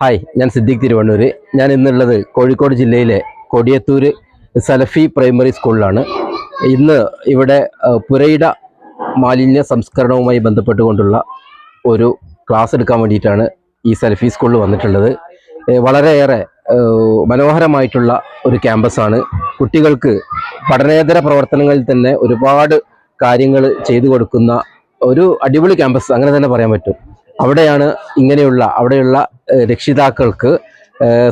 Hi ഞാൻ സിദ്ദിഖ് തിരുവണ്ണൂർ ഞാൻ ഇന്നുള്ളത് കോഴിക്കോട് ജില്ലയിലെ കൊടിയത്തൂര് സലഫി പ്രൈമറി സ്കൂളിലാണ്. ഇന്ന് ഇവിടെ പുരയിട മാലിന്യ സംസ്കരണവുമായി ബന്ധപ്പെട്ടുകൊണ്ടുള്ള ഒരു ക്ലാസ് എടുക്കാൻ വേണ്ടിയിട്ടാണ് ഈ സലഫി സ്കൂളിൽ വന്നിട്ടുള്ളത്. വളരെയേറെ മനോഹരമായിട്ടുള്ള ഒരു ക്യാമ്പസാണ്. കുട്ടികൾക്ക് പഠനേതര പ്രവർത്തനങ്ങളിൽ തന്നെ ഒരുപാട് കാര്യങ്ങൾ ചെയ്തു കൊടുക്കുന്ന ഒരു അടിപൊളി ക്യാമ്പസ് അങ്ങനെ തന്നെ പറയാൻ പറ്റും. അവിടെയാണ് ഇങ്ങനെയുള്ള അവിടെയുള്ള രക്ഷിതാക്കൾക്ക്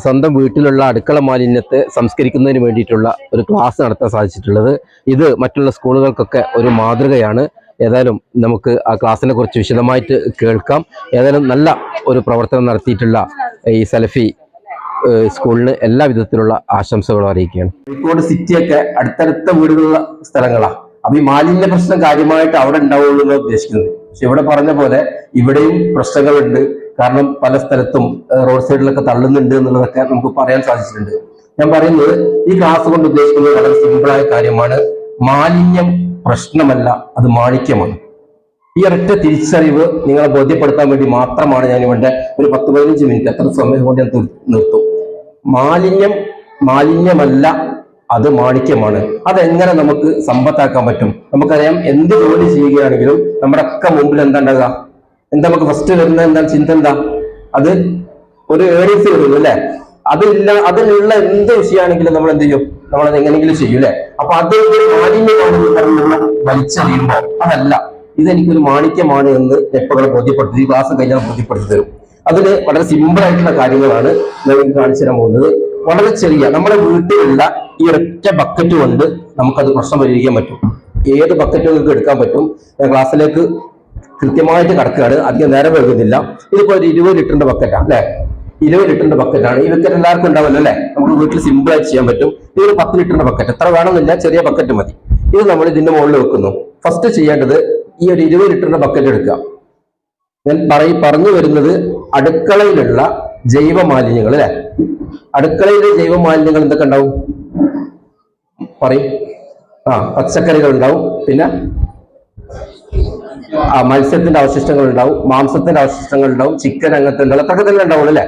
സ്വന്തം വീട്ടിലുള്ള അടുക്കള മാലിന്യത്തെ സംസ്കരിക്കുന്നതിന് വേണ്ടിയിട്ടുള്ള ഒരു ക്ലാസ് നടത്താൻ സാധിച്ചിട്ടുള്ളത്. ഇത് മറ്റുള്ള സ്കൂളുകൾക്കൊക്കെ ഒരു മാതൃകയാണ്. ഏതായാലും നമുക്ക് ആ ക്ലാസ്സിനെ കുറിച്ച് വിശദമായിട്ട് കേൾക്കാം. ഏതായാലും നല്ല ഒരു പ്രവർത്തനം നടത്തിയിട്ടുള്ള ഈ സലഫി സ്കൂളിന് എല്ലാ വിധത്തിലുള്ള ആശംസകളും അറിയിക്കുകയാണ്. കോഴിക്കോട് സിറ്റിയൊക്കെ അടുത്തടുത്ത വീടുകളുള്ള സ്ഥലങ്ങളാണ് അപ്പൊ ഈ മാലിന്യ പ്രശ്നം കാര്യമായിട്ട് അവിടെ ഉണ്ടാവുള്ളൂ എന്ന് ഉദ്ദേശിക്കുന്നത്. പക്ഷെ ഇവിടെ പറഞ്ഞ പോലെ ഇവിടെയും പ്രശ്നങ്ങളുണ്ട്. കാരണം പല സ്ഥലത്തും റോഡ് സൈഡിലൊക്കെ തള്ളുന്നുണ്ട് എന്നുള്ളതൊക്കെ നമുക്ക് പറയാൻ സാധിച്ചിട്ടുണ്ട്. ഞാൻ പറയുന്നത് ഈ ക്ലാസ് കൊണ്ട് ഉദ്ദേശിക്കുന്നത് വളരെ സിമ്പിളായ കാര്യമാണ്. മാലിന്യം പ്രശ്നമല്ല അത് മാണിക്യമാണ്. ഈ ഒരൊറ്റ തിരിച്ചറിവ് നിങ്ങളെ ബോധ്യപ്പെടുത്താൻ വേണ്ടി മാത്രമാണ് ഞാൻ ഇവിടെ ഒരു പത്ത് പതിനഞ്ച് മിനിറ്റ് എത്ര സമയം കൊണ്ട് ഞാൻ നിർത്തും. മാലിന്യം മാലിന്യമല്ല അത് മാണിക്യമാണ്. അതെങ്ങനെ നമുക്ക് സമ്പത്താക്കാൻ പറ്റും? നമുക്കറിയാം എന്ത് ജോലി ചെയ്യുകയാണെങ്കിലും നമ്മുടെ ഒക്കെ മുമ്പിൽ എന്താ ഉണ്ടാകുക എന്താ നമുക്ക് ഫസ്റ്റ് വരുന്ന എന്താ ചിന്ത എന്താ? അത് ഒരു ഏറിയസ് വരുള്ളൂ അല്ലെ? അതില്ല അതിലുള്ള എന്ത് വിഷയമാണെങ്കിലും നമ്മൾ എന്ത് ചെയ്യും? നമ്മൾ എങ്ങനെയെങ്കിലും ചെയ്യും അല്ലെ? അപ്പൊ അത് ഒരു മാലിന്യമാണെന്ന് പറഞ്ഞ് നമ്മൾ വലിച്ചെറിയുമ്പോ അതല്ല. ഇതെനിക്കൊരു മാണിക്യമാണ് എന്ന് എപ്പോഴും ബോധ്യപ്പെടുത്തി ക്ലാസ് കഴിഞ്ഞാൽ ബോധ്യപ്പെടുത്തി തരും. അതിൽ വളരെ സിമ്പിൾ ആയിട്ടുള്ള കാര്യങ്ങളാണ് ഞാൻ കാണിച്ചു തരാൻ പോകുന്നത്. വളരെ ചെറിയ നമ്മുടെ വീട്ടിലുള്ള ഈ ഒറ്റ ബക്കറ്റ് കൊണ്ട് നമുക്കത് പ്രശ്നം പരിഹരിക്കാൻ പറ്റും. ഏത് ബക്കറ്റ് നിങ്ങൾക്ക് എടുക്കാൻ പറ്റും? ക്ലാസ്സിലേക്ക് കൃത്യമായിട്ട് കടക്കുകയാണ്. അധികം നേരം വൈകുന്നില്ല. ഇതിപ്പോ ഒരു ഇരുപത് ലിറ്ററിന്റെ ബക്കറ്റാണ് അല്ലെ? ഇരുപത് ലിറ്ററിന്റെ ബക്കറ്റാണ് ഈ ബക്കറ്റ് എല്ലാവർക്കും ഉണ്ടാവില്ല അല്ലെ? നമുക്ക് വീട്ടിൽ സിമ്പിൾ ആയിട്ട് ചെയ്യാൻ പറ്റും. ഇതൊരു പത്ത് ലിറ്ററിന്റെ ബക്കറ്റ് എത്ര വേണമെന്നില്ല ചെറിയ ബക്കറ്റ് മതി. ഇത് നമ്മൾ ഇതിന്റെ മുകളിൽ വെക്കുന്നു. ഫസ്റ്റ് ചെയ്യേണ്ടത് ഈ ഒരു ഇരുപത് ലിറ്ററിന്റെ ബക്കറ്റ് എടുക്കുക. ഞാൻ പറയി പറഞ്ഞു വരുന്നത് അടുക്കളയിലുള്ള ജൈവ മാലിന്യങ്ങൾ അല്ലെ? അടുക്കളയിലെ ജൈവ മാലിന്യങ്ങൾ എന്തൊക്കെ ഉണ്ടാവും? പറയും. ആ പച്ചക്കറികൾ ഉണ്ടാവും. പിന്നെ? മത്സ്യത്തിന്റെ അവശിഷ്ടങ്ങൾ ഉണ്ടാവും മാംസത്തിന്റെ അവശിഷ്ടങ്ങൾ ഉണ്ടാവും ചിക്കൻ അങ്ങനത്തെ ഉണ്ടാവും അതൊക്കെ തന്നെ ഉണ്ടാവുള്ളൂ അല്ലെ?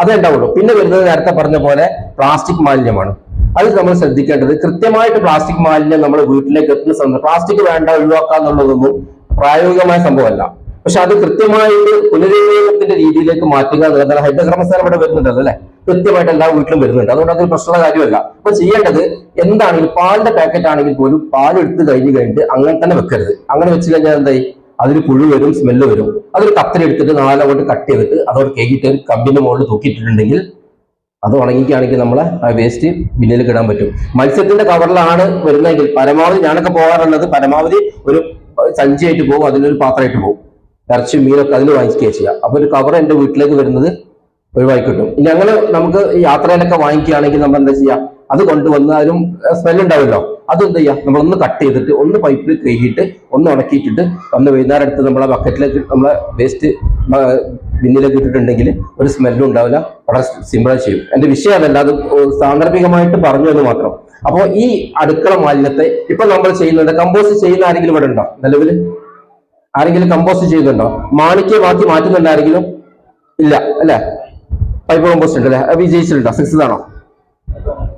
അതേ ഉണ്ടാവുള്ളൂ. പിന്നെ വരുന്നത് നേരത്തെ പറഞ്ഞ പോലെ പ്ലാസ്റ്റിക് മാലിന്യമാണ്. അത് നമ്മൾ ശ്രദ്ധിക്കേണ്ടത് കൃത്യമായിട്ട് പ്ലാസ്റ്റിക് മാലിന്യം നമ്മൾ വീട്ടിലേക്ക് എത്തുന്ന സമയത്ത് പ്ലാസ്റ്റിക് വേണ്ട ഒഴിവാക്കുക എന്നുള്ളതൊന്നും പ്രായോഗികമായ സംഭവമല്ല. പക്ഷെ അത് കൃത്യമായിട്ട് പുനരുപയോഗത്തിന്റെ രീതിയിലേക്ക് മാറ്റുക എന്നുള്ളത് ഹരിതകർമ്മസേന ഇവിടെ വരുന്നുണ്ടല്ലോ അല്ലെ? കൃത്യമായിട്ട് എല്ലാ വീട്ടിലും വരുന്നുണ്ട്. അതുകൊണ്ട് അതൊരു പ്രശ്നമുള്ള കാര്യമല്ല. അപ്പൊ ചെയ്യേണ്ടത് എന്താണെങ്കിലും പാലിന്റെ പാക്കറ്റ് ആണെങ്കിൽ പോലും പാൽ എടുത്ത് കഴിഞ്ഞ് കഴിഞ്ഞിട്ട് അങ്ങനെ തന്നെ വെക്കരുത്. അങ്ങനെ വെച്ച് കഴിഞ്ഞാൽ എന്തായി? അതിൽ പുഴു വരും സ്മെല്ല് വരും. അതൊരു കത്തിരി എടുത്തിട്ട് കൊണ്ട് കട്ട് ചെയ്തിട്ട് അതോട് കേക്കിട്ട് ഒരു കമ്പിന്റെ മുകളിൽ തൂക്കിയിട്ടിട്ടുണ്ടെങ്കിൽ അത് ഉണങ്ങിക്കുകയാണെങ്കിൽ നമ്മളെ ആ വേസ്റ്റ് ബിന്നിലേക്ക് ഇടാൻ പറ്റും. മത്സ്യത്തിന്റെ കവറിലാണ് വരുന്നതെങ്കിൽ പരമാവധി ഞാനൊക്കെ പോകാറുള്ളത് പരമാവധി ഒരു സഞ്ചിയായിട്ട് പോകും അതിലൊരു പാത്രമായിട്ട് പോകും. ഇറച്ചി മീനൊക്കെ അതിൽ വാങ്ങിക്കുകയാണ് ചെയ്യുക അപ്പൊ ഒരു കവർ എന്റെ വീട്ടിലേക്ക് വരുന്നത് ഒഴിവാക്കി കിട്ടും ഞങ്ങൾ നമുക്ക് യാത്രയിലൊക്കെ വാങ്ങിക്കുകയാണെങ്കിൽ നമ്മൾ എന്താ ചെയ്യാം? അത് കൊണ്ടുവന്ന് അതിനും സ്മെൽ ഉണ്ടാവുമല്ലോ. അത് എന്ത് ചെയ്യാം? നമ്മളൊന്ന് കട്ട് ചെയ്തിട്ട് ഒന്ന് പൈപ്പിൽ കഴുകിയിട്ട് ഒന്ന് ഉണക്കിയിട്ടിട്ട് ഒന്ന് വൈകുന്നേരം എടുത്ത് നമ്മളെ ബക്കറ്റിലേക്ക് നമ്മളെ വേസ്റ്റ് ബിന്നിലേക്ക് ഇട്ടിട്ടുണ്ടെങ്കിൽ ഒരു സ്മെല്ലും ഉണ്ടാവില്ല. വളരെ സിമ്പിളായി ചെയ്യും. എന്റെ വിഷയം അതല്ല അത് സാന്ദർഭികമായിട്ട് പറഞ്ഞു എന്ന് മാത്രം. അപ്പോൾ ഈ അടുക്കള മാലിന്യത്തെ ഇപ്പൊ നമ്മൾ ചെയ്യുന്നത് കമ്പോസ്റ്റ് ചെയ്യുന്ന ആരെങ്കിലും ഇവിടെ ഉണ്ടോ? നിലവിൽ ആരെങ്കിലും കമ്പോസ്റ്റ് ചെയ്യുന്നുണ്ടോ മാണിക്യമാക്കി മാറ്റുന്നുണ്ട് ആരെങ്കിലും ഇല്ല അല്ലേ? പൈപ്പ് കമ്പോസ്റ്റ് ഉണ്ട് അല്ലേ വിജയിച്ചിട്ടുണ്ടോ സിക്സ് ആണോ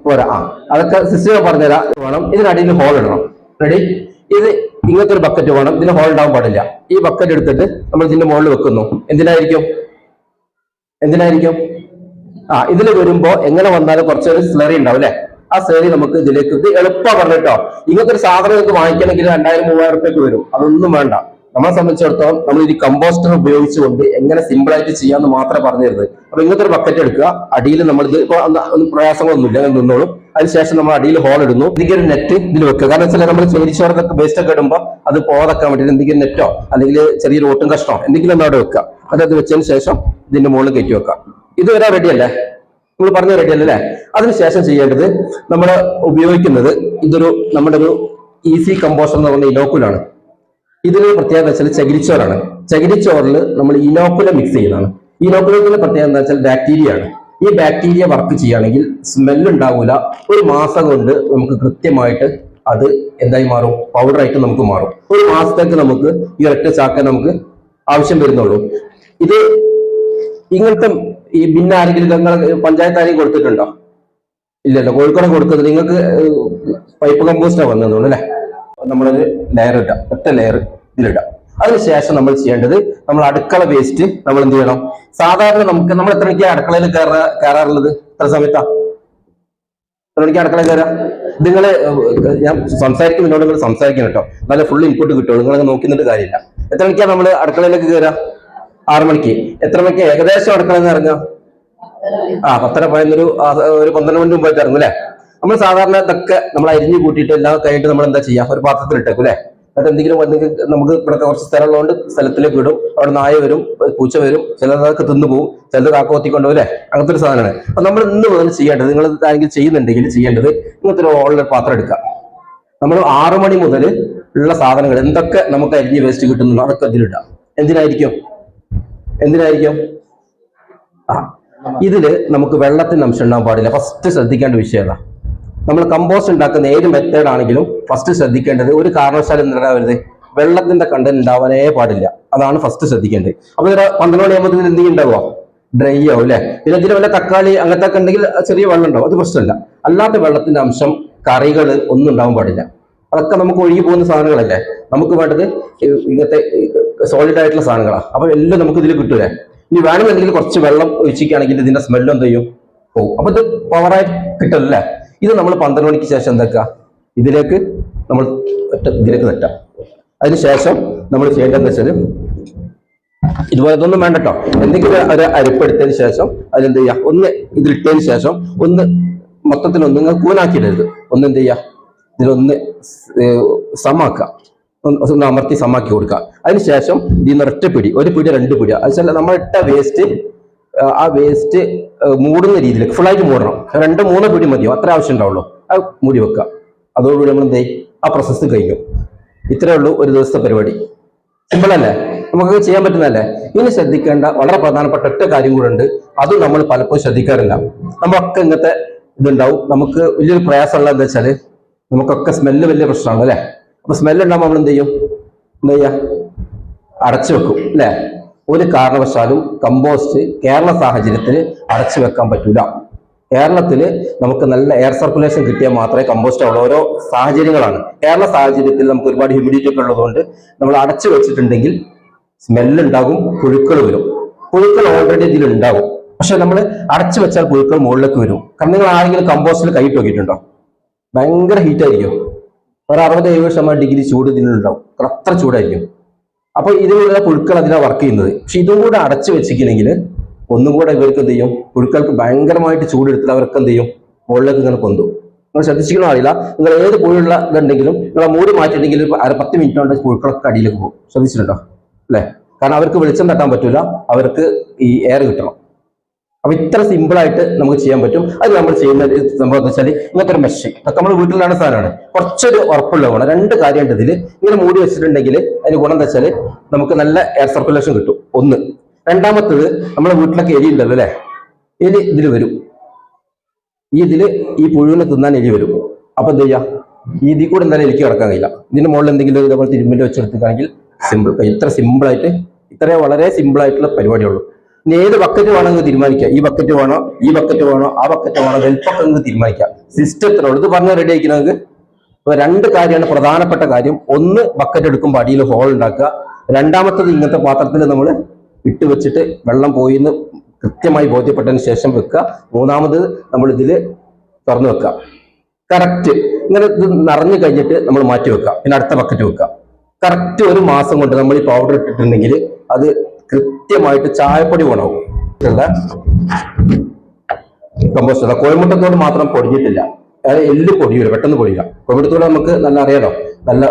പോരാ. ആ അതൊക്കെ സിസ്റ്റം പറഞ്ഞുതരാം. വേണം. ഇതിനടിയിൽ ഹോൾ ഇടണം. റെഡി ഇത് ഇങ്ങനത്തെ ഒരു ബക്കറ്റ് വേണം. ഇതിന് ഹോൾ ഉണ്ടാവാൻ പാടില്ല. ഈ ബക്കറ്റ് എടുത്തിട്ട് നമ്മൾ ഇതിന്റെ മുകളിൽ വെക്കുന്നു. എന്തിനായിരിക്കും? എന്തിനായിരിക്കും? ആ ഇതിൽ വരുമ്പോ എങ്ങനെ വന്നാലും കുറച്ചൊരു സ്ലറി ഉണ്ടാവും അല്ലെ? ആ സ്ലറി നമുക്ക് ഇതിലേക്ക് ഇത് എളുപ്പമാണ് പറഞ്ഞിട്ടോ ഇങ്ങനത്തെ ഒരു സാധനം നിങ്ങൾക്ക് വാങ്ങിക്കണമെങ്കിൽ രണ്ടായിരം മൂവായിരം റുപ്യക്ക് വരും. അതൊന്നും വേണ്ട. നമ്മളെ സംബന്ധിച്ചിടത്തോളം നമ്മൾ ഈ കമ്പോസ്റ്റർ ഉപയോഗിച്ചുകൊണ്ട് എങ്ങനെ സിമ്പിൾ ആയിട്ട് ചെയ്യാന്ന് മാത്രമേ പറഞ്ഞിരുന്നത്. അപ്പൊ ഇങ്ങനത്തെ ഒരു ബക്കറ്റ് എടുക്കുക. അടിയിൽ നമ്മൾ ഇത് പ്രയാസങ്ങളൊന്നുമില്ല. അങ്ങനെ നിന്നോളും. അതിനുശേഷം നമ്മൾ അടിയിൽ ഹോൾ ഇടുന്നു. എന്തെങ്കിലും നെറ്റ് ഇതിൽ വെക്കുക. കാരണം വെച്ചാൽ നമ്മൾ ചേരിച്ചോറൊക്കെ വേസ്റ്റ് ഒക്കെ ഇടുമ്പോൾ അത് പോകാക്കാൻ വേണ്ടിയിട്ട് എന്തെങ്കിലും നെറ്റോ അല്ലെങ്കിൽ ചെറിയൊരു ഓട്ടും കഷ്ടമോ എന്തെങ്കിലും ഒന്ന് അവിടെ വെക്കുക. അതത് വെച്ചതിന് ശേഷം ഇതിന്റെ മുകളിൽ കയറ്റി വെക്കുക. ഇതുവരെ റെഡി അല്ലേ? നമ്മൾ പറഞ്ഞ റെഡി അല്ലേ? അതിനുശേഷം ചെയ്യേണ്ടത് നമ്മൾ ഉപയോഗിക്കുന്നത് ഇതൊരു നമ്മുടെ ഒരു ഈസി കമ്പോസ്റ്റർ എന്ന് പറഞ്ഞ ഇനോക്കുലാണ് ഇതിന് പ്രത്യേകത വെച്ചാൽ ചകിരിച്ചോറാണ്. ചകിരിച്ചോറിൽ നമ്മൾ ഇനോക്കുലം മിക്സ് ചെയ്യുന്നതാണ്. ഇനോക്കുലത്തിന്റെ പ്രത്യേകത എന്താ വെച്ചാൽ ബാക്ടീരിയ ആണ്. ഈ ബാക്ടീരിയ വർക്ക് ചെയ്യുകയാണെങ്കിൽ സ്മെല്ല് ഉണ്ടാവില്ല ഒരു മാസം കൊണ്ട് നമുക്ക് കൃത്യമായിട്ട് അത് എന്തായി മാറും? പൗഡറായിട്ട് നമുക്ക് മാറും. ഒരു മാസത്തേക്ക് നമുക്ക് ഈ ഒറ്റ ചാക്ക നമുക്ക് ആവശ്യം വരുന്നുള്ളൂ. ഇത് ഇങ്ങനത്തെ ഈ ഭിന്ന ആരെങ്കിലും നിങ്ങൾ പഞ്ചായത്ത് ആരെങ്കിലും കൊടുത്തിട്ടുണ്ടോ? ഇല്ലല്ലോ. കോഴിക്കോട് കൊടുക്കുന്നത് നിങ്ങൾക്ക് പൈപ്പ് കമ്പോസ്റ്റാണ് വന്നതുള്ളൂ അല്ലേ? നമ്മളൊരു ലെയർ ഇടാം ഒറ്റ ലെയർ ഇതിലിടാം. അതിനുശേഷം നമ്മൾ ചെയ്യേണ്ടത് നമ്മൾ അടുക്കള വേസ്റ്റ് നമ്മൾ എന്ത് ചെയ്യണം? സാധാരണ നമുക്ക് നമ്മൾ എത്ര മണിക്കാണ് അടുക്കളയിൽ കയറാ കയറാറുള്ളത് എത്ര സമയത്താ? എത്ര മണിക്ക് അടുക്കളയിൽ കയറാം നിങ്ങൾ ഞാൻ സംസാരിക്കും നിന്നോട് നിങ്ങൾ സംസാരിക്കണം കേട്ടോ. നല്ല ഫുൾ ഇൻപുട്ട് കിട്ടുള്ളൂ. നിങ്ങളൊക്കെ നോക്കുന്നിട്ട് കാര്യമില്ല. എത്ര മണിക്കാണ് നമ്മൾ അടുക്കളയിലേക്ക് കയറാ ആറു മണിക്ക്. എത്ര മണിക്ക് ഏകദേശം അടുക്കളയിൽ നിന്ന് ഇറങ്ങാം ആ പത്തര പതിനൊരു ഒരു പന്ത്രണ്ട് മണി മുമ്പായിട്ട് ഇറങ്ങും അല്ലേ? നമ്മൾ സാധാരണ ഇതൊക്കെ നമ്മൾ അരിഞ്ഞു കൂട്ടിയിട്ട് എല്ലാം കഴിഞ്ഞിട്ട് നമ്മൾ എന്താ ചെയ്യാ? ഒരു പാത്രത്തിൽ ഇട്ടേക്കും അല്ലേ? എന്നിട്ട് എന്തെങ്കിലും വന്നെങ്കിൽ നമുക്ക് ഇവിടെ കുറച്ച് സ്ഥലമുള്ളതുകൊണ്ട് സ്ഥലത്തിലേക്ക് വിടും അവിടെ നായ വരും പൂച്ച വരും ചിലതൊക്കെ തിന്നു പോകും ചിലത് കാക്ക പോകും അല്ലേ? അങ്ങനത്തെ ഒരു സാധനമാണ്. അപ്പൊ നമ്മൾ ഇന്ന് മുതൽ ചെയ്യേണ്ടത് നിങ്ങൾ ആരെങ്കിലും ചെയ്യുന്നുണ്ടെങ്കിൽ ചെയ്യേണ്ടത് ഇങ്ങനത്തെ ഒരു ഓളിൽ പാത്രം എടുക്കുക. നമ്മൾ ആറു മണി മുതൽ ഉള്ള സാധനങ്ങൾ എന്തൊക്കെ നമുക്ക് അരിഞ്ഞ് വേസ്റ്റ് കിട്ടുന്നു അതൊക്കെ അതിലിടാം എന്തിനായിരിക്കും? എന്തിനായിരിക്കും? ആ ഇതിൽ നമുക്ക് വെള്ളത്തിന് അംശം ഉണ്ടാകാൻ പാടില്ല. ഫസ്റ്റ് ശ്രദ്ധിക്കേണ്ട വിഷയം നമ്മൾ കമ്പോസ്റ്റ് ഉണ്ടാക്കുന്ന ഏത് മെത്തേഡ് ആണെങ്കിലും ഫസ്റ്റ് ശ്രദ്ധിക്കേണ്ടത് ഒരു കാരണവശാലും എന്തുണ്ടാവരുത് വെള്ളത്തിന്റെ കണ്ടന്റ് ഉണ്ടാവാനേ പാടില്ല. അതാണ് ഫസ്റ്റ് ശ്രദ്ധിക്കേണ്ടത്. അപ്പൊ ഒരു പന്ത്രണ്ട് മണിയാകുമ്പോൾ എന്തെങ്കിലും ഉണ്ടാവുക ഡ്രൈ ആവും അല്ലെ? പിന്നെ ഇതിൽ വല്ല തക്കാളി അങ്ങനത്തെ ഒക്കെ ഉണ്ടെങ്കിൽ ചെറിയ വെള്ളം ഉണ്ടാവും. അത് പ്രശ്നമല്ല. അല്ലാത്ത വെള്ളത്തിന്റെ അംശം കറികൾ ഒന്നും ഉണ്ടാവാൻ പാടില്ല. അതൊക്കെ നമുക്ക് ഒഴുകി പോകുന്ന സാധനങ്ങളല്ലേ? നമുക്ക് വേണ്ടത് ഇങ്ങനത്തെ സോളിഡ് ആയിട്ടുള്ള സാധനങ്ങളാണ് അപ്പൊ എല്ലാം നമുക്ക് ഇതിൽ കിട്ടൂലേ? ഇനി വേണമെന്നുണ്ടെങ്കിൽ കുറച്ച് വെള്ളം ഒഴിച്ചിക്കുകയാണെങ്കിൽ ഇതിന്റെ സ്മെല്ലും എന്ത് ചെയ്യും? പോകും അപ്പൊ ഇത് പവറായി കിട്ടല്ലേ ഇത് നമ്മൾ പന്ത്രണ്ട് മണിക്ക് ശേഷം എന്താക്കുക? ഇതിലേക്ക് നമ്മൾ ഇതിലേക്ക് നെറ്റാം അതിനുശേഷം നമ്മൾ ചെയ്യേണ്ടതെന്ന് വെച്ചാൽ ഇതുപോലെ ഇതൊന്നും വേണ്ട കേട്ടോ എന്തെങ്കിലും ഒരു അരിപ്പെടുത്തതിന് ശേഷം അതിലെന്ത് ചെയ്യുക ഒന്ന് ഇതിലിട്ടതിന് ശേഷം ഒന്ന് മൊത്തത്തിൽ ഒന്ന് നിങ്ങൾ കൂനാക്കിയിടരുത്. ഒന്ന് എന്ത് ചെയ്യുക ഇതിലൊന്ന് സമാക്കുക ഒന്ന് അമർത്തി സമാക്കി കൊടുക്കുക. അതിനുശേഷം ഇതിൽ നിന്ന് ഒറ്റ പിടി ഒരു പിടി രണ്ട് പിടി. അത് വെച്ചാൽ നമ്മൾ ഇട്ട വേസ്റ്റ് ആ വേസ്റ്റ് മൂടുന്ന രീതിയിൽ ഫുൾ ആയിട്ട് മൂടണം. രണ്ട് മൂന്ന് പിടി മതിയോ? അത്ര ആവശ്യം ഉണ്ടാവുള്ളൂ. അത് മൂടി വെക്കുക. അതോടുകൂടി നമ്മൾ എന്തേ ആ പ്രോസസ്സ് കഴിഞ്ഞു. ഇത്രയേ ഉള്ളൂ ഒരു ദിവസത്തെ പരിപാടി. സിമ്പിൾ അല്ലേ? നമുക്ക് ചെയ്യാൻ പറ്റുന്നതല്ലേ? ഇനി ശ്രദ്ധിക്കേണ്ട വളരെ പ്രധാനപ്പെട്ട ഒറ്റ കാര്യം കൂടെ ഉണ്ട്. അതും നമ്മൾ പലപ്പോഴും ശ്രദ്ധിക്കാറില്ല. നമ്മളൊക്കെ ഇങ്ങനത്തെ ഇതുണ്ടാവും. നമുക്ക് വലിയൊരു പ്രയാസമുള്ള എന്താ വെച്ചാൽ നമുക്കൊക്കെ സ്മെല്ല് വലിയ പ്രശ്നമാണ് അല്ലേ അപ്പൊ സ്മെല്ല് ഉണ്ടാകുമ്പോൾ നമ്മൾ എന്ത് ചെയ്യും എന്താ ചെയ്യാ അടച്ചു വെക്കും. അല്ലേ? ഒരു കാരണവശാലും കമ്പോസ്റ്റ് കേരള സാഹചര്യത്തിൽ അടച്ചു വെക്കാൻ പറ്റൂല. കേരളത്തിൽ നമുക്ക് നല്ല എയർ സർക്കുലേഷൻ കിട്ടിയാൽ മാത്രമേ കമ്പോസ്റ്റ് ഉള്ള ഓരോ സാഹചര്യങ്ങളാണ്. കേരള സാഹചര്യത്തിൽ നമുക്ക് ഒരുപാട് ഹ്യൂമിഡിറ്റി ഒക്കെ ഉള്ളതുകൊണ്ട് നമ്മൾ അടച്ചു വെച്ചിട്ടുണ്ടെങ്കിൽ സ്മെല്ലുണ്ടാകും പുഴുക്കൾ വരും. പുഴുക്കൾ ഓൾറെഡി ഇതിൽ ഉണ്ടാകും. പക്ഷെ നമ്മൾ അടച്ചു വെച്ചാൽ പുഴുക്കൾ മുകളിലേക്ക് വരും. കാരണം നിങ്ങൾ ആരെങ്കിലും കമ്പോസ്റ്റിൽ കൈയിട്ട് നോക്കിയിട്ടുണ്ടോ? ഭയങ്കര ഹീറ്റായിരിക്കും ഒരു അറുപത് എഴുപത് ശതമാനം ഡിഗ്രി ചൂട് ഇതിലുണ്ടാവും. അത്ര ചൂടായിരിക്കും. അപ്പൊ ഇതിനുള്ള പുഴുക്കൾ അതിനാ വർക്ക് ചെയ്യുന്നത്. പക്ഷെ ഇതും കൂടെ അടച്ചു വെച്ചിരിക്കണമെങ്കിൽ ഒന്നും കൂടെ ഇവർക്ക് എന്ത് ചെയ്യും? പുഴുക്കൾക്ക് ഭയങ്കരമായിട്ട് ചൂടെടുത്തിട്ട് അവർക്ക് എന്ത് ചെയ്യും? മുകളിലേക്ക് ഇങ്ങനെ കൊന്തു നിങ്ങൾ ശ്രദ്ധിച്ചിരിക്കണോ അറിയില്ല? നിങ്ങൾ ഏത് പുഴുള്ള ഇതുണ്ടെങ്കിലും നിങ്ങൾ മൂടി മാറ്റിയിട്ടുണ്ടെങ്കിൽ അര പത്ത് മിനിറ്റ് കൊണ്ട് പുഴുക്കളൊക്കെ അടിയിലേക്ക് പോകും. ശ്രദ്ധിച്ചിട്ടുണ്ടോ? അല്ലേ? കാരണം അവർക്ക് വെളിച്ചം തട്ടാൻ പറ്റൂല. അവർക്ക് ഈ എയർ കിട്ടണം. അപ്പൊ ഇത്ര സിമ്പിൾ ആയിട്ട് നമുക്ക് ചെയ്യാൻ പറ്റും. അത് നമ്മൾ ചെയ്യുന്ന സംഭവം എന്ന് വെച്ചാൽ ഇങ്ങനത്തെ ഒരു മെഷ് അതൊക്കെ നമ്മൾ വീട്ടിലാണ് സാധനമാണ്. കുറച്ചൊരു ഉറപ്പുള്ള ഗുണം രണ്ട് കാര്യമുണ്ട് ഇതിൽ ഇങ്ങനെ മൂടി വെച്ചിട്ടുണ്ടെങ്കിൽ അതിന് ഗുണം എന്താ വെച്ചാൽ നമുക്ക് നല്ല എയർ സർക്കുലേഷൻ കിട്ടും. ഒന്ന്. രണ്ടാമത്തത് നമ്മുടെ വീട്ടിലൊക്കെ എലി ഉണ്ടല്ലോ അല്ലെ? എലി ഇതിൽ വരും. ഈ ഇതിൽ ഈ പുഴുവിനെ തിന്നാൻ എലി വരും. അപ്പൊ എന്ത് ഈ ഇതിൽ കൂടെ എന്തായാലും എനിക്ക് കിടക്കാൻ കഴിയില്ല. ഇതിന്റെ മുകളിൽ എന്തെങ്കിലും ഇതേപോലെ തിരുമ്പിൽ വെച്ചെടുത്തിട്ടാണെങ്കിൽ സിമ്പിൾ ഇത്ര സിമ്പിൾ ആയിട്ട് ഇത്രയും വളരെ സിമ്പിൾ ആയിട്ടുള്ള പരിപാടിയുള്ളൂ ഏത് ബക്കറ്റ് വേണമെങ്കിൽ തീരുമാനിക്കാം ഈ ബക്കറ്റ് വേണോ? ഈ ബക്കറ്റ് വേണോ? ആ ബക്കറ്റ് വേണോ? നിങ്ങൾക്ക് തീരുമാനിക്കാം സിസ്റ്റത്തിനോട് ഇത് പറഞ്ഞ റെഡി ആക്കുന്നത് അപ്പൊ രണ്ട് കാര്യമാണ് പ്രധാനപ്പെട്ട കാര്യം. ഒന്ന് ബക്കറ്റ് എടുക്കുമ്പോൾ അടിയിൽ ഹോൾ ഉണ്ടാക്കുക. രണ്ടാമത്തത് ഇങ്ങനത്തെ പാത്രത്തിൽ നമ്മൾ ഇട്ട് വെച്ചിട്ട് വെള്ളം പോയി എന്ന് കൃത്യമായി ബോധ്യപ്പെട്ടതിന് ശേഷം വെക്കുക. മൂന്നാമത് നമ്മൾ ഇതിൽ തുറന്നു വെക്കുക. കറക്റ്റ് ഇങ്ങനെ ഇത് നിറഞ്ഞു കഴിഞ്ഞിട്ട് നമ്മൾ മാറ്റി വെക്കുക. പിന്നെ അടുത്ത ബക്കറ്റ് വെക്കുക. കറക്റ്റ് ഒരു മാസം കൊണ്ട് നമ്മൾ ഈ പൗഡർ ഇട്ടിട്ടുണ്ടെങ്കിൽ അത് കൃത്യമായിട്ട് ചായപ്പൊടി ഗുണവും കമ്പോസ്റ്റ് കോഴിമുട്ടത്തോട് മാത്രം പൊടിഞ്ഞിട്ടില്ല. എല്ല് പൊടിയൂല പെട്ടെന്ന് പൊടിയില്ല കോഴിമുട്ടത്തോടെ നമുക്ക് നല്ല അറിയാലോ? നല്ല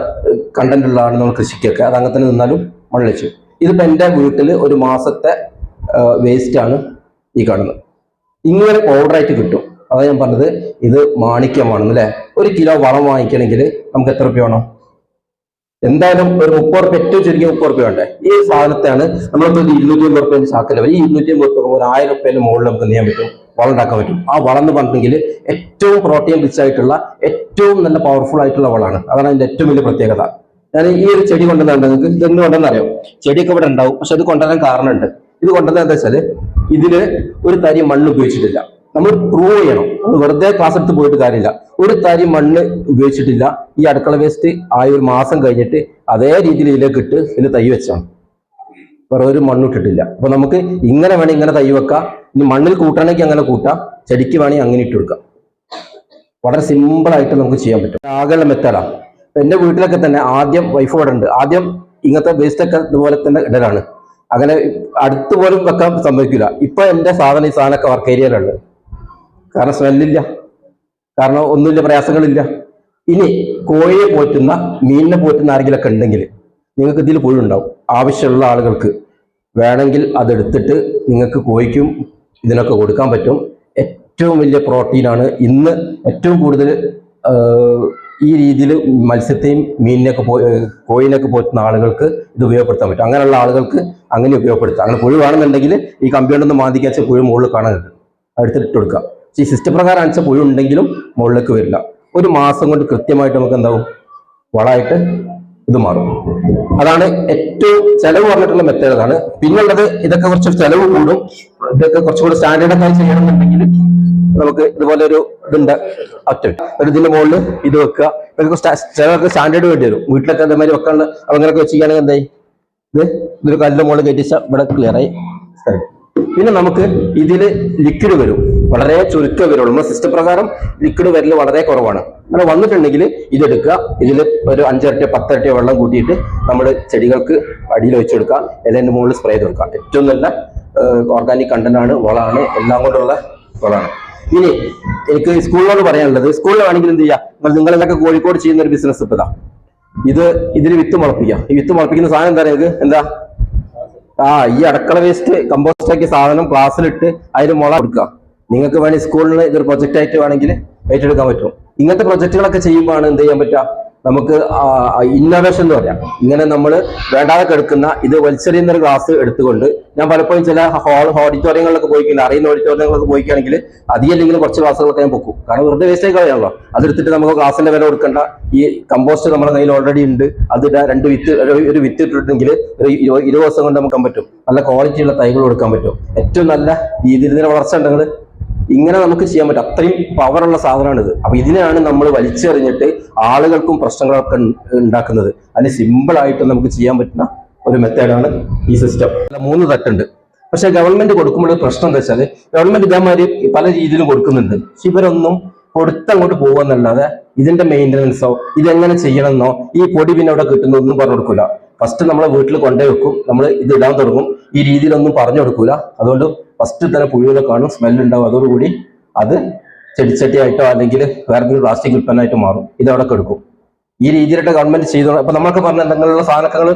കണ്ടന്റ് ഉള്ളതാണ് നമ്മൾ കൃഷിക്കൊക്കെ. അത് അങ്ങനെ തന്നെ നിന്നാലും മണ്ണിച്ചു ഇതിപ്പോൾ എന്റെ വീട്ടിൽ ഒരു മാസത്തെ വേസ്റ്റ് ആണ് ഈ കാണുന്നത്. ഇങ്ങനെ പൗഡറായിട്ട് കിട്ടും. അതാണ് ഞാൻ പറഞ്ഞത്. ഇത് മാണിക്യമാണെന്ന് അല്ലേ ഒരു കിലോ വളം വാങ്ങിക്കണമെങ്കിൽ നമുക്ക് എത്ര രൂപ വേണം? എന്തായാലും ഒരു മുപ്പത് റുപ്യ ഏറ്റവും ചുരുങ്ങിയ മുപ്പത് റുപ്യ വേണ്ടേ? ഈ സാധനത്തെയാണ് നമ്മളിപ്പോ ഒരു ഇരുന്നൂറ്റി അമ്പത് റുപ്യ സാക്കല്ല ഈ ഇരുന്നൂറ്റി അമ്പത് റുപ്യ ഒരു ആയിരം റുപ്യയിൽ മുകളിൽ നമുക്ക് ചെയ്യാൻ പറ്റും? വളം ഉണ്ടാക്കാൻ പറ്റും. ആ വളം എന്ന് പറഞ്ഞിട്ടുണ്ടെങ്കിൽ ഏറ്റവും പ്രോട്ടീൻ റിച്ച് ആയിട്ടുള്ള ഏറ്റവും നല്ല പവർഫുൾ ആയിട്ടുള്ള വളമാണ് അതാണ് അതിന്റെ ഏറ്റവും വലിയ പ്രത്യേകത. ഞാൻ ഈ ഒരു ചെടി കൊണ്ടുവന്നാൽ നിങ്ങൾക്ക് ഇതെന്ന് കൊണ്ടെന്നറിയാം ചെടിയൊക്കെ ഇവിടെ ഉണ്ടാവും പക്ഷെ അത് കൊണ്ടുവരാൻ കാരണമുണ്ട്. ഇത് കൊണ്ടുവന്നത് എന്താ വെച്ചാൽ ഇതിൽ ഒരു തരി മണ്ണ് ഉപയോഗിച്ചിട്ടില്ല. നമ്മൾ പ്രൂവ് ചെയ്യണം. വെറുതെ ക്ലാസ് എടുത്ത് പോയിട്ട് കാര്യമില്ല. ഒരു തരി മണ്ണ് ഉപയോഗിച്ചിട്ടില്ല. ഈ അടുക്കള വേസ്റ്റ് ആയ ഒരു മാസം കഴിഞ്ഞിട്ട് അതേ രീതിയിൽ ഇതിലേക്ക് ഇട്ട് ഇതിന് തൈ വെച്ചാണ്. വേറെ ഒരു മണ്ണും ഇട്ടിട്ടില്ല. അപ്പൊ നമുക്ക് ഇങ്ങനെ വേണമെങ്കിൽ ഇങ്ങനെ തൈ വെക്കാം. ഇനി മണ്ണിൽ കൂട്ടണമെങ്കിൽ അങ്ങനെ കൂട്ടാം. ചെടിക്ക് വേണമെങ്കിൽ അങ്ങനെ ഇട്ട് കൊടുക്കാം. വളരെ സിമ്പിൾ ആയിട്ട് നമുക്ക് ചെയ്യാൻ പറ്റും. ആകെയുള്ള മെത്തേഡാണ് എന്റെ വീട്ടിലൊക്കെ തന്നെ ആദ്യം വൈഫ് ഇവിടെ ഉണ്ട്. ആദ്യം ഇങ്ങനത്തെ വേസ്റ്റൊക്കെ ഇതുപോലെ തന്നെ ഇടലാണ്. അങ്ങനെ അടുത്ത് പോലും വെക്കാൻ സമ്മതിക്കില്ല ഇപ്പൊ എന്റെ സാധനം ഈ സാധനമൊക്കെ വർക്ക് ഏരിയയിലുണ്ട് കാരണം സ്മെല്ലില്ല. കാരണം ഒന്നുമില്ല പ്രയാസങ്ങളില്ല. ഇനി കോഴിയെ പോറ്റുന്ന മീനിനെ പോറ്റുന്ന ആരെങ്കിലൊക്കെ ഉണ്ടെങ്കിൽ നിങ്ങൾക്ക് ഇതിൽ പുഴുണ്ടാവും ആവശ്യമുള്ള ആളുകൾക്ക് വേണമെങ്കിൽ അതെടുത്തിട്ട് നിങ്ങൾക്ക് കോഴിക്കും ഇതിനൊക്കെ കൊടുക്കാൻ പറ്റും. ഏറ്റവും വലിയ പ്രോട്ടീനാണ് ഇന്ന് ഏറ്റവും കൂടുതൽ ഈ രീതിയിൽ മത്സ്യത്തെയും മീനിനെയൊക്കെ പോ ഏഹ് കോഴിനെയൊക്കെ പോറ്റുന്ന ആളുകൾക്ക് ഇത് ഉപയോഗപ്പെടുത്താൻ പറ്റും. അങ്ങനെയുള്ള ആളുകൾക്ക് അങ്ങനെ ഉപയോഗപ്പെടുത്താം. അങ്ങനെ പുഴു വേണമെന്നുണ്ടെങ്കിൽ ഈ കമ്പ്യൂട്ടറിൽ മാന്തിക്കാച്ച പുഴു മുകളിൽ കാണാനുണ്ട് കൊടുക്കുക. പക്ഷേ ഈ സിസ്റ്റം പ്രകാരം അടിച്ച പുഴു ഉണ്ടെങ്കിലും മുകളിലേക്ക് വരില്ല. ഒരു മാസം കൊണ്ട് കൃത്യമായിട്ട് നമുക്ക് എന്താവും? വളമായിട്ട് ഇത് മാറും. അതാണ് ഏറ്റവും ചെലവ് പറഞ്ഞിട്ടുള്ള മെത്തേഡ് അതാണ് പിന്നുള്ളത് ഇതൊക്കെ കുറച്ച് ചെലവ് കൂടും. ഇതൊക്കെ കുറച്ചുകൂടി സ്റ്റാൻഡേർഡ് ഒക്കെ ചെയ്യണമെന്നുണ്ടെങ്കിൽ നമുക്ക് ഇതുപോലെ ഒരു ഇതുണ്ട്. ഒറ്റ ഒരു ഇതിന്റെ മുകളിൽ ഇത് വെക്കുക. ഇതൊക്കെ ചിലർക്ക് സ്റ്റാൻഡേർഡ് വേണ്ടി വരും. വീട്ടിലൊക്കെ അതേമാതിരി വെക്കാനുള്ള അങ്ങനെയൊക്കെ വെച്ചിരിക്കുകയാണെങ്കിൽ എന്തായി? ഇത് ഇതൊരു കല്ലിന്റെ മുകളിൽ കയറ്റിച്ച ഇവിടെ ക്ലിയറായി പിന്നെ നമുക്ക് ഇതിൽ ലിക്വിഡ് വരും. വളരെ ചുരുക്കം വരുള്ളൂ. നമ്മുടെ സിസ്റ്റം പ്രകാരം ലിക്വിഡ് വരൽ വളരെ കുറവാണ്. അങ്ങനെ വന്നിട്ടുണ്ടെങ്കിൽ ഇതെടുക്കുക ഇതിൽ ഒരു അഞ്ചരട്ടിയോ പത്തരട്ടിയോ വെള്ളം കൂട്ടിയിട്ട് നമ്മൾ ചെടികൾക്ക് അടിയിൽ വെച്ച് കൊടുക്കുക. ഇലന്റെ മുകളിൽ സ്പ്രേ ചെയ്ത് കൊടുക്കുക. ഏറ്റവും നല്ല ഓർഗാനിക് കണ്ടന്റ് ആണ് വളമാണ് എല്ലാം കൊണ്ടുള്ള വളമാണ്. ഇനി എനിക്ക് സ്കൂളിനോട് പറയാനുള്ളത്. സ്കൂളിൽ വേണമെങ്കിൽ എന്ത് ചെയ്യുക? നിങ്ങൾ നിങ്ങളിതൊക്കെ കോഴിക്കോട് ചെയ്യുന്ന ഒരു ബിസിനസ് ഇപ്പൊ ഇതാ. ഇത് ഇതിന് വിത്ത് മുളപ്പിക്കുക. ഈ വിത്ത് മുളപ്പിക്കുന്ന സാധനം എന്താ പറയുക? എന്താ? ആ ഈ അടുക്കള വേസ്റ്റ് കമ്പോസ്റ്റ് ആക്കിയ സാധനം ക്ലാസ്സിലിട്ട് അതിന് മുള കൊടുക്കുക. നിങ്ങൾക്ക് വേണമെങ്കിൽ സ്കൂളിൽ ഇതൊരു പ്രൊജക്റ്റ് ആയിട്ട് വേണമെങ്കിൽ ഏറ്റെടുക്കാൻ പറ്റും. ഇങ്ങനത്തെ പ്രൊജക്റ്റുകളൊക്കെ ചെയ്യുമ്പോഴാണ് എന്ത് ചെയ്യാൻ പറ്റുക? നമുക്ക് ഇന്നോവേഷൻ എന്ന് പറയാം. ഇങ്ങനെ നമ്മൾ വേണ്ടാതെ കിടക്കുന്ന ഇത് വലിച്ചെറിയുന്ന ഒരു ക്ലാസ് എടുത്തുകൊണ്ട് ഞാൻ പലപ്പോഴും ചില ഹോൾ ഓഡിറ്റോറിയങ്ങളിലൊക്കെ പോയിക്കില്ല അറിയുന്ന ഓഡിറ്റോറിയങ്ങളൊക്കെ പോയിക്കാണെങ്കിൽ അധികമല്ലെങ്കിലും കുറച്ച് ക്ലാസ്സുകളൊക്കെ ഞാൻ പൊക്കും. കാരണം വെറുതെ വേസ്റ്റ് ആയി കളയാണല്ലോ. അതെടുത്തിട്ട് നമുക്ക് ക്ലാസ്സിന്റെ വില കൊടുക്കേണ്ട. ഈ കമ്പോസ്റ്റ് നമ്മുടെ കയ്യിൽ ഓൾറെഡി ഉണ്ട്. അത് രണ്ട് വിത്ത് ഒരു വിത്ത് ഇട്ടിട്ടുണ്ടെങ്കിൽ ഒരു ഇരുപത് ദിവസം കൊണ്ട് നമുക്ക് പറ്റും. നല്ല ക്വാളിറ്റിയുള്ള തൈകൾ കൊടുക്കാൻ പറ്റും. ഏറ്റവും നല്ല രീതിയിൽ ഇതിന് വളർച്ച ഉണ്ടെങ്കിൽ ഇങ്ങനെ നമുക്ക് ചെയ്യാൻ പറ്റും. അത്രയും പവറുള്ള ഇത് അപ്പൊ ഇതിനെയാണ് നമ്മൾ വലിച്ചെറിഞ്ഞിട്ട് ആളുകൾക്കും പ്രശ്നങ്ങളൊക്കെ ഉണ്ടാക്കുന്നത് അതിന് സിമ്പിൾ ആയിട്ട് നമുക്ക് ചെയ്യാൻ പറ്റുന്ന ഒരു മെത്തേഡാണ് ഈ സിസ്റ്റം മൂന്ന് തട്ടുണ്ട് പക്ഷെ ഗവൺമെന്റ് കൊടുക്കുമ്പോൾ പ്രശ്നം എന്താ വെച്ചാൽ ഗവൺമെന്റ് ഇതേമാതിരി പല രീതിയിലും കൊടുക്കുന്നുണ്ട്. പക്ഷെ ഇവരൊന്നും കൊടുത്തങ്ങോട്ട് പോകുന്നല്ലാതെ ഇതിന്റെ മെയിന്റനൻസോ ഇതെങ്ങനെ ചെയ്യണമെന്നോ ഈ പൊടി പിന്നെ അവിടെ കിട്ടുന്നൊന്നും പറഞ്ഞു കൊടുക്കൂല. ഫസ്റ്റ് നമ്മളെ വീട്ടിൽ കൊണ്ടേ വെക്കും. നമ്മൾ ഇത് ഇടാൻ തുടങ്ങും. ഈ രീതിയിലൊന്നും പറഞ്ഞു കൊടുക്കൂല. അതുകൊണ്ട് ഫസ്റ്റ് തന്നെ പുഴുവിലെ കാണും സ്മെൽ ഉണ്ടാവും. അതോടുകൂടി അത് ചെടിച്ചട്ടിയായിട്ടോ അല്ലെങ്കിൽ വേറെ എന്തെങ്കിലും പ്ലാസ്റ്റിക് ഉൽപ്പന്നമായിട്ട് മാറും. ഇതവിടെ എടുക്കും ഈ രീതിയിലായിട്ട് ഗവൺമെന്റ് ചെയ്തു അപ്പൊ നമ്മളൊക്കെ പറഞ്ഞ എന്തെങ്കിലുള്ള സാധനങ്ങൾ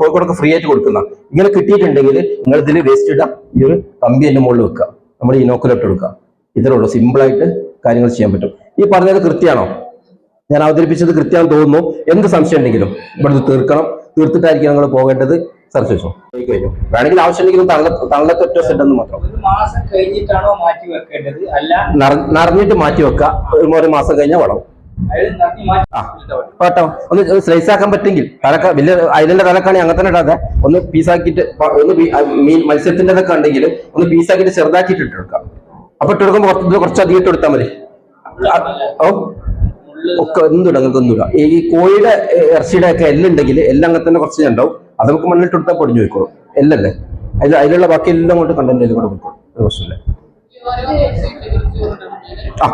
കോഴിക്കോടൊക്കെ ഫ്രീ ആയിട്ട് കൊടുക്കുന്ന. ഇങ്ങനെ കിട്ടിയിട്ടുണ്ടെങ്കിൽ നിങ്ങൾ ഇതിൽ വേസ്റ്റ് ഇടാം. ഈ ഒരു കമ്പി എന്റെ മുകളിൽ വെക്കുക. നമ്മൾ ഇനോക്കുലേറ്റ് കൊടുക്കുക ഇത്രേ ഉള്ളൂ. സിമ്പിൾ ആയിട്ട് കാര്യങ്ങൾ ചെയ്യാൻ പറ്റും. ഈ പറഞ്ഞത് കൃത്യമാണോ? ഞാൻ അവതരിപ്പിച്ചത് കൃത്യമാണെന്ന് തോന്നുന്നു. എന്ത് സംശയം ഉണ്ടെങ്കിലും ഇവിടുന്ന് തീർക്കണം. തീർത്തിട്ടായിരിക്കും നിങ്ങൾ പോകേണ്ടത്. സെർച്ച് വെച്ചോ വേണമെങ്കിൽ ആവശ്യമുണ്ടെങ്കിലും തള്ള തള്ളത്തെ ഒറ്റ സെറ്റ് എന്ന് മാത്രം. മാസം കഴിഞ്ഞിട്ടാണോ മാറ്റി വെക്കേണ്ടത്? അല്ല. നിറ- നിറഞ്ഞിട്ട് മാറ്റി വെക്കുക. ഒരു മാസം കഴിഞ്ഞാൽ വളവും. കേട്ടോ. ഒന്ന് സ്ലൈസ് ആക്കാൻ പറ്റുമെങ്കിൽ തലക്ക വലിയ അതിന്റെ തലക്കാണെങ്കിൽ അങ്ങനെ തന്നെ ഇടാതെ ഒന്ന് പീസാക്കിയിട്ട് പ- ഒന്ന് മീൻ മത്സ്യത്തിന്റെ ഇതൊക്കെ ഉണ്ടെങ്കിൽ ഒന്ന് പീസാക്കിയിട്ട് ചെറുതാക്കിയിട്ട് ഇട്ട് കൊടുക്കാം. അപ്പൊ ഇട്ട് കൊടുക്കുമ്പോൾ കുറച്ച് കുറച്ച് അധികം ഇട്ട് കൊടുത്താൽ മതി. ഓ. ഒക്കെ എന്തും നിങ്ങൾക്ക് ഒന്നുമില്ല ഈ കോഴിയുടെ ഇറച്ചിയുടെ ഒക്കെ എല്ലാം ഉണ്ടെങ്കിൽ എല്ലാം അങ്ങനെ തന്നെ കുറച്ച് ഉണ്ടാവും. അത് നമുക്ക് കൊടുത്താൽ പൊടിഞ്ഞു പോയിക്കോളും. എല്ലല്ലേ? അതിൽ അതിലുള്ള ബാക്കി എല്ലാം കൊണ്ട് കണ്ടന്റ് കൂടെ പോയിക്കോളും. ഒരു പ്രശ്നമില്ല. ആ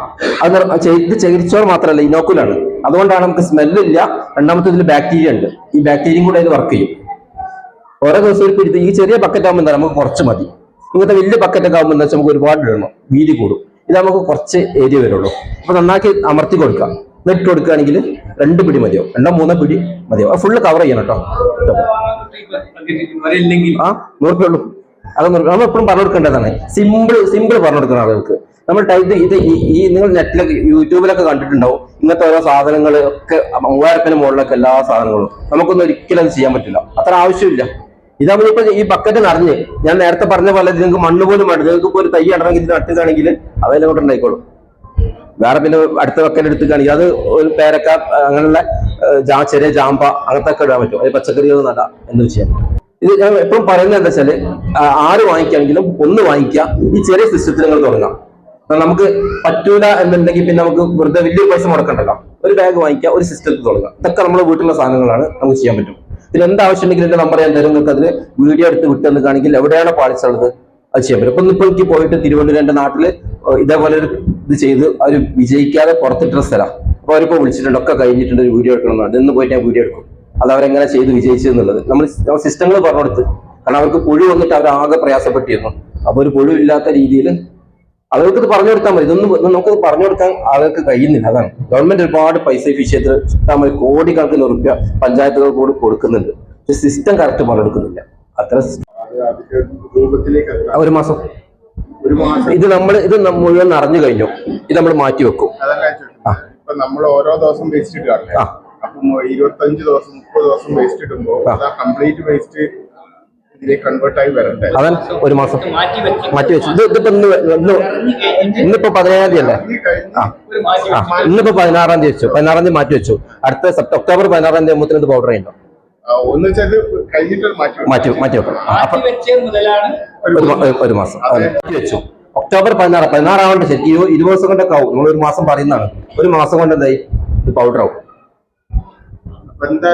അത് ഇത് ചെയ്ത് ചകിരിച്ചോറ് മാത്രമല്ല ഇനോക്കുലാണ്. അതുകൊണ്ടാണ് നമുക്ക് സ്മെല്ലില്ല രണ്ടാമത്തെ ഇതിൽ ബാക്ടീരിയ ഉണ്ട്. ഈ ബാക്ടീരിയയും കൂടെ അതിൽ വർക്ക് ചെയ്യും. ഓരോ ദിവസം ഒരു പിടുത്ത് ഈ ചെറിയ ബക്കറ്റ് ആകുമ്പോൾ എന്താ? നമുക്ക് കുറച്ച് മതി. ഇങ്ങനത്തെ വലിയ ബക്കറ്റ് ഒക്കെ ആകുമ്പോൾ എന്താ വെച്ചാൽ നമുക്ക് ഒരുപാട് ഇടണം. വീതി കൂടും. ഇത് നമുക്ക് കുറച്ച് ഏരിയ വരുള്ളൂ അപ്പൊ നന്നാക്കി അമർത്തി കൊടുക്കുക. എന്നിട്ട് കൊടുക്കുകയാണെങ്കിൽ രണ്ട് പിടി മതിയോ രണ്ടോ മൂന്നോ പിടി മതിയോ ഫുള്ള് കവർ ചെയ്യണം കേട്ടോ. ആ അത് നമ്മൾ എപ്പോഴും പറഞ്ഞു കൊടുക്കേണ്ടതാണ്. സിമ്പിൾ സിമ്പിൾ പറഞ്ഞു കൊടുക്കണം ആളുകൾക്ക്. നമ്മൾ ടൈപ്പ് ഇത് ഈ നിങ്ങൾ നെറ്റിലൊക്കെ യൂട്യൂബിലൊക്കെ കണ്ടിട്ടുണ്ടാവും. ഇങ്ങനത്തെ ഓരോ സാധനങ്ങൾ ഒക്കെ മൂവായിരത്തിന് മുകളിലൊക്കെ എല്ലാ സാധനങ്ങളും. നമുക്കൊന്നും ഒരിക്കലും അത് ചെയ്യാൻ പറ്റില്ല. അത്ര ആവശ്യമില്ല. ഇതാകുമ്പോൾ ഇപ്പൊ ഈ ബക്കറ്റ് നിറഞ്ഞ് ഞാൻ നേരത്തെ പറഞ്ഞ പോലെ നിങ്ങൾക്ക് മണ്ണ് പോലും വേണ്ട. നിങ്ങൾക്ക് ഇപ്പോൾ ഒരു തൈ നട്ടുകയാണെങ്കിൽ അതെല്ലാം കൊണ്ട് ഉണ്ടായിക്കോളും. വേറെ പിന്നെ അടുത്ത ബക്കറ്റ് എടുത്തുകയാണെങ്കിൽ അത് ഒരു പേരക്ക അങ്ങനെയുള്ള ചെറിയ ജാമ്പ അങ്ങനത്തെ ഇടാൻ പറ്റും അതായത് പച്ചക്കറികൾ നടാം എന്ന് വെച്ചാൽ ഇത് ഞാൻ എപ്പോഴും പറയുന്നത് എന്താ വെച്ചാൽ ആറ് വാങ്ങിക്കുകയാണെങ്കിലും ഒന്ന് വാങ്ങിക്കുക. ഈ ചെറിയ സിസ്റ്റത്തിൽ നിങ്ങൾ തുടങ്ങാം. നമുക്ക് പറ്റൂല എന്നുണ്ടെങ്കിൽ പിന്നെ നമുക്ക് വെറുതെ വലിയ പൈസ മുടക്കണ്ടല്ലോ. ഒരു ബാഗ് വാങ്ങിക്കുക ഒരു സിസ്റ്റത്തിൽ തുടങ്ങാം. ഇതൊക്കെ നമ്മുടെ വീട്ടിലുള്ള സാധനങ്ങളാണ്. നമുക്ക് ചെയ്യാൻ പറ്റും. പിന്നെ എന്ത് ആവശ്യമുണ്ടെങ്കിലും എന്റെ നമ്പർ ഞാൻ തരും. നിങ്ങൾക്ക് അതിൽ വീഡിയോ എടുത്ത് വിട്ടെന്ന് കാണിക്കില്ല എവിടെയാണ് പാളിച്ചുള്ളത് അത് ചെയ്യാൻ പറ്റും. ഇപ്പൊ ഇപ്പൊ എനിക്ക് പോയിട്ട് തിരുവനന്തപുരം എന്റെ നാട്ടിൽ ഇതേപോലെ ഒരു ഇത് ചെയ്ത് അവർ വിജയിക്കാതെ പുറത്തിട്ട സ്ഥലം. അപ്പൊ അവരിപ്പോ വിളിച്ചിട്ടുണ്ട് ഒക്കെ കഴിഞ്ഞിട്ടുണ്ട് ഒരു വീഡിയോ എടുക്കണം എന്ന് ഇന്ന് പോയിട്ട് ഞാൻ വീഡിയോ എടുക്കും. അത് അവരെങ്ങനെ ചെയ്ത് വിജയിച്ചു എന്നുള്ളത്. നമ്മൾ സിസ്റ്റങ്ങൾ പറഞ്ഞു കൊടുത്ത് കാരണം അവർക്ക് പുഴു വന്നിട്ട് അവർ ആകെ പ്രയാസപ്പെട്ടിരുന്നു. അപ്പൊ ഒരു പുഴു ഇല്ലാത്ത രീതിയിൽ ആളുകൾക്ക് ഇത് പറഞ്ഞു കൊടുത്താൽ മതി. ഇതൊന്നും നമുക്കത് പറഞ്ഞു കൊടുക്കാൻ ആളുകൾക്ക് കഴിയുന്നില്ല. അതാണ്. ഗവൺമെന്റ് ഒരുപാട് പൈസ ഈ വിഷയത്തിൽ മതി കോടിക്കണക്കിന് ഉറുപ്പ്യ പഞ്ചായത്തുകൾ കൂടി കൊടുക്കുന്നുണ്ട്. പക്ഷെ സിസ്റ്റം കറക്റ്റ് പറഞ്ഞു കൊടുക്കുന്നില്ല അത്ര ഒരു മാസം. ഇത് നമ്മൾ ഇത് മുഴുവൻ നിറഞ്ഞു കഴിഞ്ഞു. ഇത് നമ്മൾ മാറ്റി വെക്കും ഇപ്പൊ നമ്മൾ ഓരോ ദിവസം വേസ്റ്റ് ഇടുകയല്ലേ അപ്പൊ ഇരുപത്തഞ്ച് ദിവസം മുപ്പത് ദിവസം വേസ്റ്റ് ഇടുമ്പോ ആ. അത് കംപ്ലീറ്റ് വേസ്റ്റ് ഒരു മാസം. മാറ്റി വെച്ച്. ഇത് ഇതിപ്പോ ഇന്ന് ഇന്നിപ്പോ പതിനേഴാം തീയതി അല്ലേ ആ. ഇന്നിപ്പോ പതിനാറാം തീയതി വെച്ചു. പതിനാറാം തീയതി മാറ്റി വെച്ചു. അടുത്ത ഒക്ടോബർ പതിനാറാം തീയതി ആകുമ്പോൾ ഇത് പൗഡർ ചെയ്യണ്ടോ മാറ്റി. മാറ്റി വെക്കണം. മാറ്റി വെച്ച മുതലാണ് ഒരു മാസം. മാറ്റി വെച്ചു. ഒക്ടോബർ പതിനാറ് പതിനാറാവണ്ട ശരിക്കും ഇരുപത് ഇരുപത് ദിവസം കൊണ്ടൊക്കെ ആവും. നമ്മൾ ഒരു മാസം പറയുന്നതാണ്. ഒരു മാസം കൊണ്ട് എന്തായി? ഇത് പൗഡർ ആവും. രണ്ട്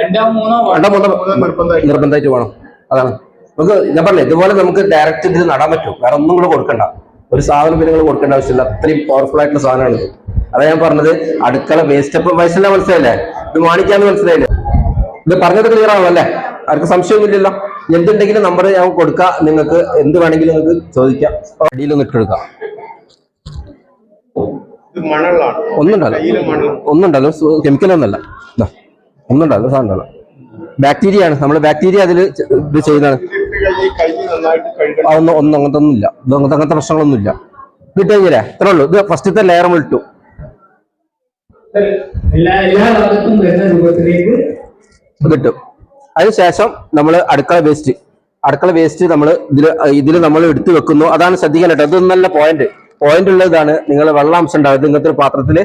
രണ്ടോ മൂന്നോ രണ്ടോ മൂന്നോ മൂന്നോ നിർബന്ധമായിട്ട്. വേണം. അതാണ്. നമുക്ക് ഞാൻ പറഞ്ഞു ഇതുപോലെ നമുക്ക് ഡയറക്റ്റ് ഇത് നടാൻ പറ്റും. വേറെ ഒന്നും കൂടെ കൊടുക്കണ്ട. ഒരു സാധനം പിന്നെ നിങ്ങൾ കൊടുക്കേണ്ട ആവശ്യമില്ല. അത്രയും പവർഫുൾ ആയിട്ടുള്ള സാധനമാണ് അതാ ഞാൻ പറഞ്ഞത് അടുക്കള വേസ്റ്റ് അപ്പ് വയസ്സില്ല മനസ്സിലായില്ലേ? ഇത് മാണിക്കാന്ന് മനസ്സിലായില്ലേ? ഇത് പറഞ്ഞത് ക്ലിയർ ആണോ അല്ലേ? ആർക്ക് സംശയമൊന്നുമില്ലല്ലോ എന്തുണ്ടെങ്കിലും നമ്പർ ഞാൻ കൊടുക്കാം. നിങ്ങൾക്ക് എന്ത് വേണമെങ്കിലും നിങ്ങൾക്ക് ചോദിക്കാം. അടിയിലൊന്ന് ഇട്ടെടുക്കാം. ഇത് മണലാണ്. ഒന്നുണ്ടല്ലോ. ഒന്നുണ്ടല്ലോ. കെമിക്കൽ ഒന്നല്ല ദാ, ഒന്നുണ്ടല്ലോ സാധനം ബാക്ടീരിയ ആണ്. നമ്മൾ ബാക്ടീരിയ അതിൽ ഇത് ചെയ്യുന്നതാണ്. ഒന്നും അങ്ങനത്തെ നന്നായിട്ട് കഴുകണം ആ ഒന്നും ഇല്ല അങ്ങനത്തെ ഒന്നുമില്ല ഇത് അങ്ങനത്തെ അങ്ങനത്തെ പ്രശ്നങ്ങളൊന്നുമില്ല. കിട്ടുകയില്ലേ ഇത്രേ ഉള്ളൂ. ഇത് ഫസ്റ്റത്തെ ലെയർ ഇട്ടു. എല്ലാ എല്ലാ ഭാഗത്തും വരുന്ന രൂപത്തിലേക്ക് കിട്ടും. അതിനുശേഷം നമ്മൾ അടുക്കള വേസ്റ്റ് അടുക്കള വേസ്റ്റ് നമ്മൾ ഇതിൽ ഇതിൽ നമ്മൾ എടുത്തു വെക്കുന്നു. അതാണ് ശ്രദ്ധിക്കാൻ കേട്ടോ. അതൊന്നും നല്ല പോയിന്റ് പോയിന്റ് ഉള്ളതാണ് നിങ്ങൾ വെള്ളാംശം ഉണ്ടാവും ഇങ്ങനത്തെ ഒരു പാത്രത്തിൽ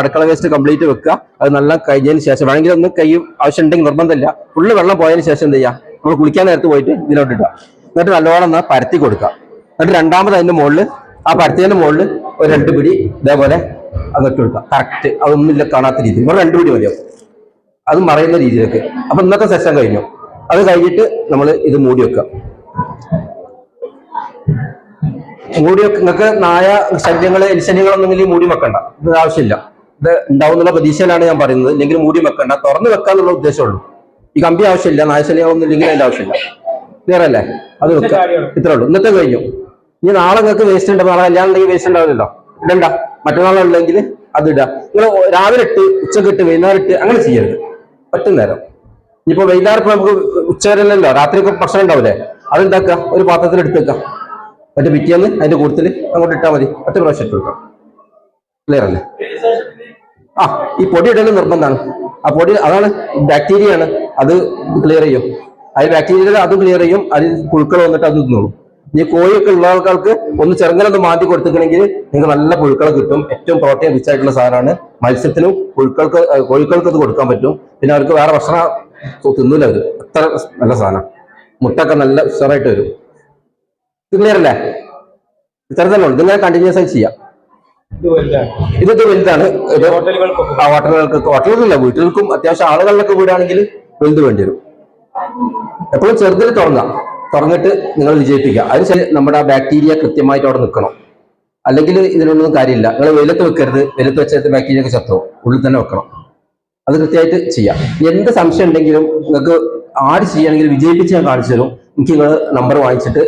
അടുക്കള വേസ്റ്റ് കംപ്ലീറ്റ് വെക്കുക. അത് നല്ല കഴിഞ്ഞതിന് ശേഷം വേണമെങ്കിൽ ഒന്നും കൈ ആവശ്യം ഉണ്ടെങ്കിൽ നിർബന്ധമില്ല. ഫുള്ള് വെള്ളം പോയതിന് ശേഷം എന്ത് ചെയ്യുക നമ്മൾ കുളിക്കാൻ നേരത്ത് പോയിട്ട് ഇതിലോട്ട് ഇടുക. എന്നിട്ട് നല്ലോണം പരത്തി കൊടുക്കുക. എന്നിട്ട് രണ്ടാമത് അതിന്റെ മുകളിൽ ആ പരത്തിയതിന്റെ മുകളിൽ ഒരു രണ്ട് പിടി ഇതേപോലെ അങ്ങോട്ട് കൊടുക്കുക. കറക്റ്റ് അതൊന്നുമില്ല കാണാത്ത രീതിയിൽ. നമ്മൾ രണ്ട് പിടി മതിയാവും. അത് മറയുന്ന രീതിയിലേക്ക്. അപ്പൊ ഇന്നത്തെ സെഷൻ കഴിഞ്ഞു. അത് കഴിഞ്ഞിട്ട് നമ്മൾ ഇത് മൂടി വെക്കുക മൂടി വെക്ക. നിങ്ങൾക്ക് നായ ശല്യങ്ങൾ എലിശല്യങ്ങളൊന്നും മൂടി വെക്കണ്ട. ഇത് ആവശ്യമില്ല. ഇത് ഉണ്ടാവുന്നുള്ള പ്രതീക്ഷയിലാണ് ഞാൻ പറയുന്നത്. ഇല്ലെങ്കിൽ മൂടി വെക്കണ്ട. തുറന്ന് വെക്കാന്നുള്ള ഉദ്ദേശമുള്ളൂ. ഈ കമ്പി ആവശ്യമില്ല. നായശല്യങ്ങളൊന്നും ഇല്ലെങ്കിൽ അതിന്റെ ആവശ്യമില്ല. ക്ലിയർ അല്ലേ? അത് വെക്കുക ഇത്രേ ഉള്ളൂ. ഇന്നത്തെ കഴിഞ്ഞു. ഇനി നാളെ നിങ്ങൾക്ക് വേസ്റ്റ് ഉണ്ട് നാളെ കല്യാണം ഉണ്ടെങ്കിൽ വേസ്റ്റ് ഉണ്ടാവില്ലല്ലോ ഇടണ്ട. മറ്റന്നാളുണ്ടെങ്കിൽ അത് ഇടുക നിങ്ങൾ രാവിലെ ഇട്ട് ഉച്ചയ്ക്ക് ഇട്ട് വൈകുന്നേരം ഇട്ട് അങ്ങനെ ചെയ്യരുത്. ഒറ്റ നേരം ഇനിയിപ്പോ വൈകുന്നേരം നമുക്ക് ഉച്ചവരല്ലല്ലോ രാത്രിയൊക്കെ ഭക്ഷണം ഉണ്ടാവില്ലേ അതെന്താക്കുക? ഒരു പാത്രത്തിൽ എടുത്ത് വെക്കാം മറ്റേ പിറ്റേന്ന് അതിന്റെ കൂട്ടത്തിൽ അങ്ങോട്ട് ഇട്ടാൽ മതി. ഒറ്റ പ്രാവശ്യം ഇട്ട് വെക്കാം ക്ലിയർ അല്ലേ? ആ ഈ പൊടി ഇടലും നിർബന്ധമാണ്. ആ പൊടി അതാണ് ബാക്ടീരിയ ആണ്. അത് ക്ലിയർ ചെയ്യും. അതിൽ ബാക്ടീരിയ അതും ക്ലിയർ ചെയ്യും. അതിൽ പുഴുക്കൾ വന്നിട്ട് അത് തിന്നോളും. ഈ കോഴിയൊക്കെ ഉള്ള ആൾക്കാർക്ക് ഒന്ന് ചെറുങ്ങനൊന്ന് മാറ്റി കൊടുത്തിട്ടുണ്ടെങ്കിൽ നിങ്ങൾക്ക് നല്ല പുഴുക്കളെ കിട്ടും. ഏറ്റവും പ്രോട്ടീൻ റിച്ച് ആയിട്ടുള്ള സാധനമാണ്. മത്സ്യത്തിനും പുഴുക്കൾക്ക് കോഴിക്കൾക്ക് അത് കൊടുക്കാൻ പറ്റും. പിന്നെ അവർക്ക് വേറെ ഭക്ഷണം തിന്നൂല അത് അത്ര നല്ല സാധനം. മുട്ടൊക്കെ നല്ല ഉഷാറായിട്ട് വരും. ക്ലിയർ അല്ലേ ഇത്ര തന്നെ ഉണ്ട് ഇതിങ്ങനെ കണ്ടിന്യൂസ് ആയി ചെയ്യാം. ഇത് വലുതാണ്. ഹോട്ടലുകൾക്ക് ഹോട്ടലുകളില്ല വീട്ടുകൾക്കും അത്യാവശ്യം ആളുകളിലൊക്കെ വീടാണെങ്കിൽ വലുത് വേണ്ടി വരും. എപ്പോഴും ചെറുതിൽ തുറങ്ങാം തുറന്നിട്ട് നിങ്ങൾ വിജയിപ്പിക്കുക. അതിന് നമ്മുടെ ആ ബാക്ടീരിയ കൃത്യമായിട്ട് അവിടെ നിൽക്കണം. അല്ലെങ്കിൽ ഇതിനൊന്നും കാര്യമില്ല. നിങ്ങൾ വെയിലത്ത് വെക്കരുത്. വെയിലത്ത് വെച്ചിട്ട് ബാക്ടീരിയ ഒക്കെ ചത്തോ ഉള്ളിൽ തന്നെ വെക്കണം. അത് കൃത്യമായിട്ട് ചെയ്യാം. എന്ത് സംശയം ഉണ്ടെങ്കിലും നിങ്ങൾക്ക് ആര് ചെയ്യണമെങ്കിൽ വിജയിപ്പിച്ച് ഞാൻ കാണിച്ചു തരും. എനിക്ക് നിങ്ങൾ നമ്പർ വാങ്ങിച്ചിട്ട്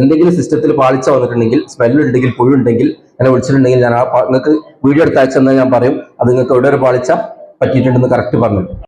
എന്തെങ്കിലും സിസ്റ്റത്തിൽ പാളിച്ച വന്നിട്ടുണ്ടെങ്കിൽ സ്മെല്ലുണ്ടെങ്കിൽ പുഴുണ്ടെങ്കിൽ എന്നെ വിളിച്ചിട്ടുണ്ടെങ്കിൽ ഞാൻ ആ നിങ്ങൾക്ക് വീഡിയോ എടുത്ത് ഞാൻ പറയും. അത് നിങ്ങൾക്ക് എവിടെ ഒരു പാളിച്ച പറ്റിയിട്ടുണ്ടെന്ന് കറക്റ്റ് പറഞ്ഞു